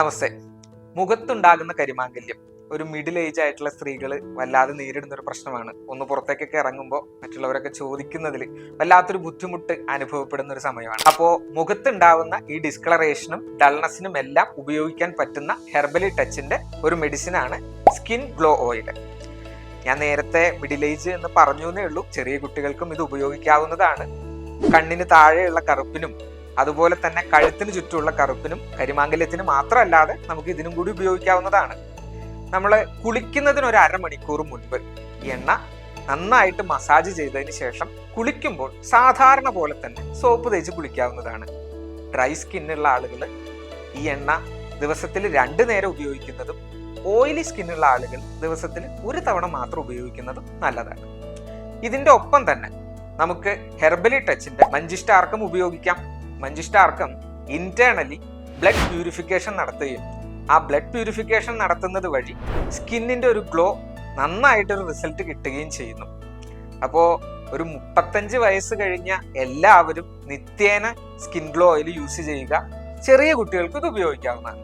നമസ്തേ മുഖത്തുണ്ടാകുന്ന കരിമാങ്കല്യം. ഒരു middle age ആയിട്ടുള്ള സ്ത്രീകൾ വല്ലാതെ നേരിടുന്ന ഒരു പ്രശ്നമാണ്. ഒന്ന് പുറത്തേക്കൊക്കെ ഇറങ്ങുമ്പോൾ മറ്റുള്ളവരൊക്കെ ചോദിക്കുന്നതിൽ വല്ലാത്തൊരു ബുദ്ധിമുട്ട് അനുഭവപ്പെടുന്ന ഒരു സമയമാണ്. അപ്പോൾ മുഖത്തുണ്ടാവുന്ന ഈ ഡിസ്കളറേഷനും ഡൾനെസ്സിനും എല്ലാം ഉപയോഗിക്കാൻ പറ്റുന്ന ഹെർബലി ടച്ചിന്റെ ഒരു മെഡിസിനാണ് സ്കിൻ ഗ്ലോ ഓയിൽ ഞാൻ നേരത്തെ മിഡിൽ ഏജ് എന്ന് പറഞ്ഞു എന്നേ ഉള്ളൂ. ചെറിയ കുട്ടികൾക്കും ഇത് ഉപയോഗിക്കാവുന്നതാണ്. കണ്ണിന് താഴെയുള്ള കറുപ്പിനും അതുപോലെ തന്നെ കഴുത്തിന് ചുറ്റുമുള്ള കറുപ്പിനും കരിമാങ്കല്യത്തിനും മാത്രമല്ലാതെ നമുക്ക് ഇതിനും കൂടി ഉപയോഗിക്കാവുന്നതാണ്. നമ്മൾ കുളിക്കുന്നതിന് ഒരു അരമണിക്കൂർ മുൻപ് എണ്ണ നന്നായിട്ട് മസാജ് ചെയ്തതിന് ശേഷം കുളിക്കുമ്പോൾ സാധാരണ പോലെ തന്നെ സോപ്പ് തേച്ച് കുളിക്കാവുന്നതാണ്. ഡ്രൈ സ്കിന്നുള്ള ആളുകൾ ഈ എണ്ണ ദിവസത്തിൽ രണ്ട് നേരം ഉപയോഗിക്കുന്നതും ഓയിലി സ്കിന്നുള്ള ആളുകൾ ദിവസത്തിൽ ഒരു തവണ മാത്രം ഉപയോഗിക്കുന്നതും നല്ലതാണ്. ഇതിന്റെ ഒപ്പം തന്നെ നമുക്ക് ഹെർബലി ടച്ചിന്റെ മഞ്ചിഷ്ടാർക്കും ഉപയോഗിക്കാം. മഞ്ചിഷ്ടാർക്കം ഇന്റേണലി ബ്ലഡ് പ്യൂരിഫിക്കേഷൻ നടത്തുകയും ആ ബ്ലഡ് പ്യൂരിഫിക്കേഷൻ നടത്തുന്നത് വഴി സ്കിന്നിന്റെ ഒരു ഗ്ലോ നന്നായിട്ടൊരു റിസൾട്ട് കിട്ടുകയും ചെയ്യുന്നു. അപ്പോൾ ഒരു മുപ്പത്തഞ്ച് വയസ്സ് കഴിഞ്ഞ എല്ലാവരും നിത്യേന സ്കിൻ ഗ്ലോ ഓയിൽ യൂസ് ചെയ്യുക. ചെറിയ കുട്ടികൾക്ക് ഇത് ഉപയോഗിക്കാവുന്നതാണ്.